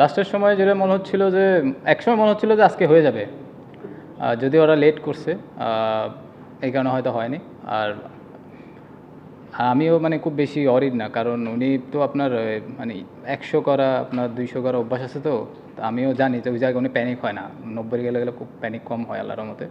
লাস্টের সময় যেটা মনে হচ্ছিল যে একসময় মনে হচ্ছিল যে আজকে হয়ে যাবে। যদি ওরা লেট করছে এই কারণে হয়তো হয়নি। আর আমিও মানে খুব বেশি অরিড না, কারণ উনি তো আপনার মানে একশো করা, আপনার দুইশো করা অভ্যাস আছে তো। আমিও জানি যে ওই জায়গায় উনি প্যানিক হয় না। নব্বই গেলে গেলে খুব প্যানিক কম হয় আল্লাহর মতে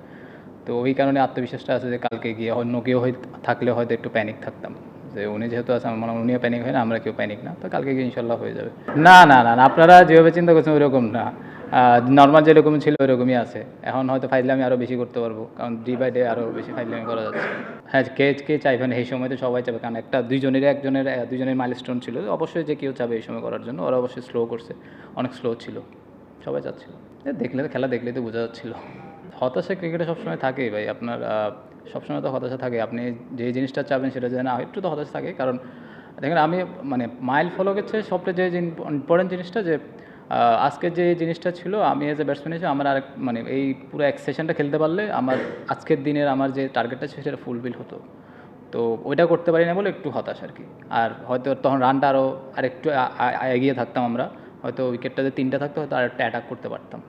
তো ওই কারণে আত্মবিশ্বাসটা আছে যে কালকে গিয়ে অন্য কেউ হয় থাকলে হয়তো একটু প্যানিক থাকতাম। যে উনি যেহেতু আছে আমার মনে হয় উনিও প্যানিক হয় না আমরা কেউ প্যানিক না। তো কালকে গিয়ে ইনশাল্লাহ হয়ে যাবে? না না না আপনারা যেভাবে চিন্তা করছেন ওইরকম না। নর্মাল যেরকম ছিল ওইরকমই আছে। এখন হয়তো ফাইজলামি আরও বেশি করতে পারব, কারণ ডে বাই ডে আরও বেশি ফাইজলামি করা যাচ্ছে। হ্যাঁ কে কে চাইবেন এই সময় তো সবাই চাবে কারণ একটা দুইজনের একজনের দুজনের মাইলস্টোন ছিল। অবশ্যই যে কেউ চাবে এই সময় করার জন্য। ওরা অবশ্যই স্লো করছে। অনেক স্লো ছিল। সবাই চাচ্ছিল। দেখলে, খেলা দেখলেই তো বোঝা যাচ্ছিল। হতাশা ক্রিকেটে সবসময় থাকেই ভাই। আপনার সবসময় তো হতাশা থাকে। আপনি যে জিনিসটা চাবেন সেটা যেন একটু তো হতাশা থাকে। কারণ দেখেন, আমি মানে মাইল ফলোকের চেয়ে সবচেয়ে যে ইম্পর্টেন্ট জিনিসটা যে আজকের যে জিনিসটা ছিল, আমি এজ এ ব্যাটসম্যান হিসেবে আমার আরেক মানে এই পুরো এক সেশনটা খেলতে পারলে আমার আজকের দিনের আমার যে টার্গেটটা ছিল সেটা ফুলফিল হতো। তো ওইটা করতে পারি না বলে একটু হতাশ আর কি। আর হয়তো তখন রানটা আরও আরেকটু এগিয়ে থাকতাম আমরা। হয়তো উইকেটটা যে তিনটা থাকতো, হয়তো আর একটা অ্যাটাক করতে পারতাম।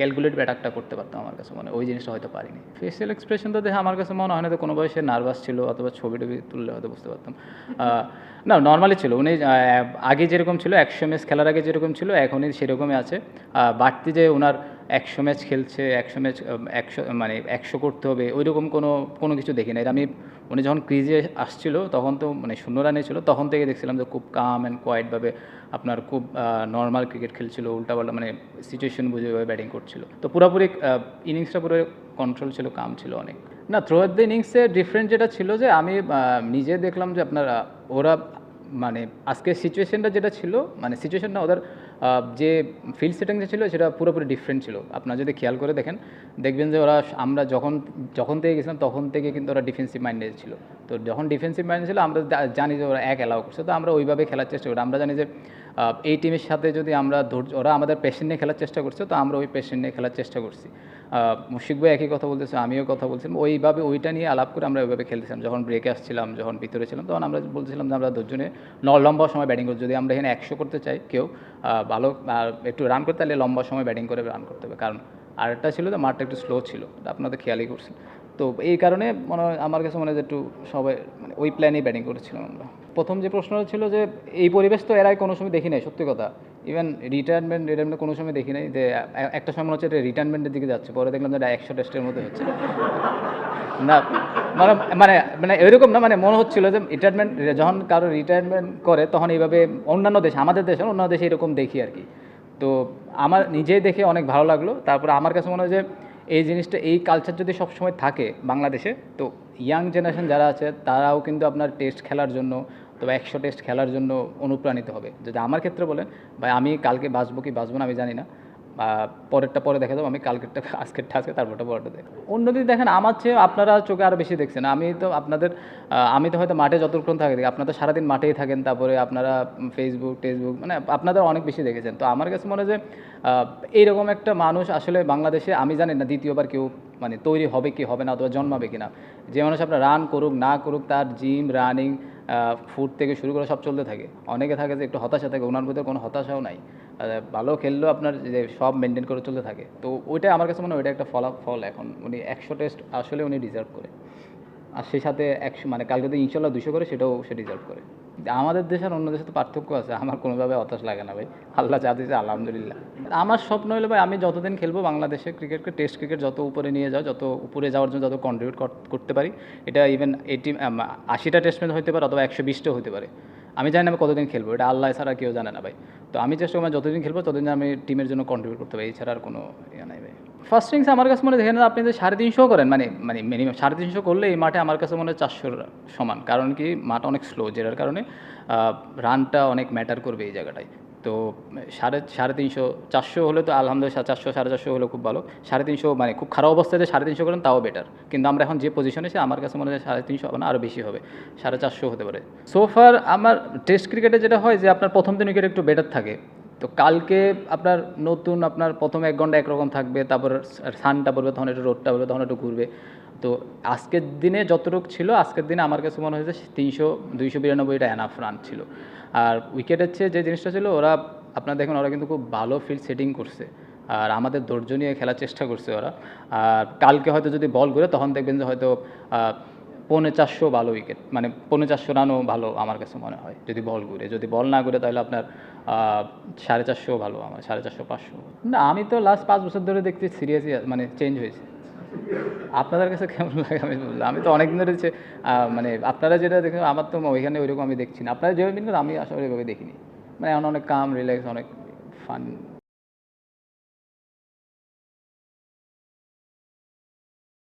ক্যালকুলেট অ্যাটাকটা করতে পারতাম আমার কাছে মনে। ওই জিনিসটা হয়তো পারিনি। ফেসিয়াল এক্সপ্রেশন তো দেখে, আমার কাছে মনে হয় না তো কোনো বয়সে নার্ভাস ছিল, অথবা ছবি টবি তুললে হয়তো বুঝতে পারতাম। না নর্মালি ছিল। উনি আগে যেরকম ছিল, একশো ম্যাচ খেলার আগে যেরকম ছিল, এখনই সেরকমই আছে। বাড়তি যে ওনার একশো ম্যাচ খেলছে, একশো ম্যাচ একশো মানে একশো করতে হবে ওই রকম কোনো কোনো কিছু দেখি না আমি, উনি যখন ক্রিজে আসছিল, তখন তো মানে শূন্য রানে ছিল, তখন থেকে দেখছিলাম যে খুব কাম অ্যান্ড কোয়াইটভাবে আপনার খুব নর্মাল ক্রিকেট খেলছিল উল্টাপাল্টা মানে সিচুয়েশন বুঝে ব্যাটিং করছিল। তো পুরোপুরি ইনিংসটা পুরো কন্ট্রোল ছিল কাম ছিল অনেক। না থ্রো অ্যাট দ্য ইনিংসে ডিফারেন্ট যেটা ছিল যে, আমি নিজে দেখলাম যে আপনার, ওরা মানে আজকে সিচুয়েশনটা যেটা ছিল মানে সিচুয়েশনটা ওদের যে ফিল্ড সেটিং যে ছিল, সেটা পুরোপুরি ডিফারেন্ট ছিল। আপনারা যদি খেয়াল করে দেখেন, দেখবেন যে ওরা আমরা যখন যখন থেকে গেছিলাম, তখন থেকে কিন্তু ওরা ডিফেন্সিভ মাইন্ডেড ছিল। তো যখন ডিফেন্সিভ মাইন্ডেড ছিল, আমরা জানি যে ওরা এক অ্যালাউ করছে। তো আমরা ওইভাবে খেলার চেষ্টা করি। আমরা জানি যে এই টিমের সাথে যদি আমরা ধৈর্য ওরা আমাদের পেশেন্ট নিয়ে খেলার চেষ্টা করছে, তো আমরা ওই পেশেন্ট নিয়ে খেলার চেষ্টা করছি। মুশিক ভাই একই কথা বলতেছে, আমিও কথা বলছিলাম ওইভাবে ওইটা নিয়ে আলাপ করে আমরা ওইভাবে খেলতেছিলাম। যখন ব্রেকে আসছিলাম, যখন ভিতরে ছিলাম, তখন আমরা বলছিলাম যে আমরা নিয়ে ন- লম্বা সময় ব্যাটিং করি যদি আমরা এখানে একশো করতে চাই কেউ ভালো একটু রান করতে তাহলে লম্বা সময় ব্যাটিং করে রান করতে হবে। কারণ আরেকটা ছিল যে মাঠটা একটু স্লো ছিল আপনাদের খেয়ালই করছেন তো এই কারণে মনে হয়, আমার কাছে মনে হয় যে একটু সবাই মানে ওই প্ল্যানেই ব্যাটিং করেছিলাম আমরা। প্রথম যে প্রশ্নটা ছিল যে এই পরিবেশ তো এর আগে কোনো সময় দেখি নাই সত্যি কথা। ইভেন রিটায়ারমেন্ট রিটায়ারমেন্ট কোনো সময় দেখি নাই যে একটা সময় মনে হচ্ছে এটা রিটায়ারমেন্টের দিকে যাচ্ছে পরে দেখলাম যে এটা একশো টেস্টের মধ্যে হচ্ছে। না মানে মানে মানে এরকম না মানে মনে হচ্ছিল যে রিটায়ারমেন্ট যখন কারও রিটায়ারমেন্ট করে তখন এইভাবে অন্যান্য দেশে আমাদের দেশে না, অন্যান্য দেশে এরকম দেখি আর কি। তো আমার নিজেই দেখে অনেক ভালো লাগল তারপরে আমার কাছে মনে হয় যে এই জিনিসটা এই কালচার যদি সবসময় থাকে বাংলাদেশে তো ইয়াং জেনারেশন যারা আছে, তারাও কিন্তু আপনার টেস্ট খেলার জন্য অথবা একশো টেস্ট খেলার জন্য অনুপ্রাণিত হবে। যদি আমার ক্ষেত্রে বলেন, ভাই আমি কালকে বাঁচবো কি বাঁচবো না আমি জানি না। পরেরটা পরে দেখা যাব, আমি কালকেরটা, আজকেরটা, আজকে তারপরটা পরেরটা দেখ অন্যদিন দেখেন, আমার চেয়ে আপনারা চোখে আরও বেশি দেখছেন। আমি তো আপনাদের আমি তো হয়তো মাঠে যতক্ষণ থাকি দেখি, আপনারা তো সারাদিন মাঠেই থাকেন, তারপরে আপনারা ফেসবুক টেসবুক মানে আপনাদের অনেক বেশি দেখেছেন। তো আমার কাছে মনে হয় যে এইরকম একটা মানুষ আসলে বাংলাদেশে, আমি জানি না দ্বিতীয়বার কেউ মানে তৈরি হবে কি হবে না, অথবা জন্মাবে কি না যে মানুষ আপনার রান করুক, না করুক, তার জিম রানিং ফুড থেকে শুরু করে সব চলতে থাকে। অনেকে থাকে যে একটু হতাশা থাকে, ওনার ভিতরে কোনো হতাশাও নাই। ভালো খেললেও আপনার যে সব মেনটেন করে চলতে থাকে। তো ওইটা আমার কাছে মনে হয় ওইটা একটা ফলাফল এখন। উনি একশো টেস্ট আসলে উনি ডিজার্ভ করে। আর সেই সাথে একশো মানে কালকে তো ইনশাল্লাহ দুশো করে, সেটাও সে ডিজার্ভ করে। আমাদের দেশ আর অন্য দেশে তো পার্থক্য আছে। আমার কোনোভাবে হতাশ লাগে না ভাই। আল্লাহ যা দিয়েছে আলহামদুলিল্লাহ। আমার স্বপ্ন হলো ভাই, আমি যতদিন খেলব বাংলাদেশে ক্রিকেটকে টেস্ট ক্রিকেট যত উপরে নিয়ে যাও, যত উপরে যাওয়ার জন্য যত কন্ট্রিবিউট করতে পারি, এটা ইভেন এইটি আশিটা টেস্ট ম্যাচ হতে পারে অথবা একশো বিশটাও হতে পারে। আমি জানি না আমি কতদিন খেলব, এটা আল্লাহ ছাড়া কেউ জানে না ভাই। তো আমি চেষ্টা করব যতদিন খেলব, ততদিন আমি টিমের জন্য কন্ট্রিবিউট করতে পারি, এছাড়া আর কোনো ইয়ে নাই ভাই। ফার্স্ট ইনিংস আমার কাছে মনে দেখেন আপনি যে সাড়ে তিনশো করেন মানে মানে মিনিমাম সাড়ে তিনশো করলে এই মাঠে আমার কাছে মনে হয় চারশোর সমান। কারণ কি, মাঠ অনেক স্লো যেটার কারণে রানটা অনেক ম্যাটার করবে এই জায়গাটায়। তো, সাড়ে সাড়ে তিনশো, চারশো হলে তো আলহামদুলিল্লাহ চারশো, সাড়ে চারশো হলে খুব ভালো। সাড়ে তিনশো মানে খুব খারাপ অবস্থায় যে সাড়ে তিনশো করেন তাও বেটার কিন্তু আমরা এখন যে পজিশনে আছি, আমার কাছে মনে হয় সাড়ে তিনশো হবে না আরও বেশি হবে। সাড়ে চারশো হতে পারে। সোফার আমার টেস্ট ক্রিকেটে যেটা হয় যে আপনার প্রথম দিন উইকেট একটু বেটার থাকে। তো কালকে আপনার নতুন আপনার প্রথম এক ঘণ্টা একরকম থাকবে, তারপর সানটা পড়বে, তখন একটু রোদটা পড়বে, তখন একটু ঘুরবে। তো আজকের দিনে যতটুকু ছিল, আজকের দিনে আমার কাছে মনে হয়েছে তিনশো, দুইশো বিরানব্বইটা এনাফ রান ছিল। আর উইকেটের চেয়ে যে জিনিসটা ছিল, ওরা আপনারা দেখুন, ওরা কিন্তু খুব ভালো ফিল্ড সেটিং করছে। আর আমাদের ধৈর্য নিয়ে খেলার চেষ্টা করছে ওরা। আর কালকে হয়তো যদি বল করে তখন দেখবেন যে হয়তো পৌনে চারশো ভালো উইকেট মানে পৌনে চারশো রানও ভালো আমার কাছে মনে হয়, যদি বল ঘুরে। যদি বল না ঘুরে, তাহলে আপনার সাড়ে চারশো ভালো, আমার সাড়ে চারশো, পাঁচশো। না, আমি তো লাস্ট পাঁচ বছর ধরে দেখছি সিরিয়াসই মানে চেঞ্জ হয়েছে। আপনাদের কাছে কেমন লাগে? আমি বললাম, আমি তো অনেক দিন ধরে মানে আপনারা যেটা দেখেন, আমার তো ওইখানে ওইরকম আমি দেখছি না। আপনারা যেভাবে কিন্তু আমি আসলে ওইভাবে দেখিনি। মানে এমন অনেক কাম রিল্যাক্স অনেক ফান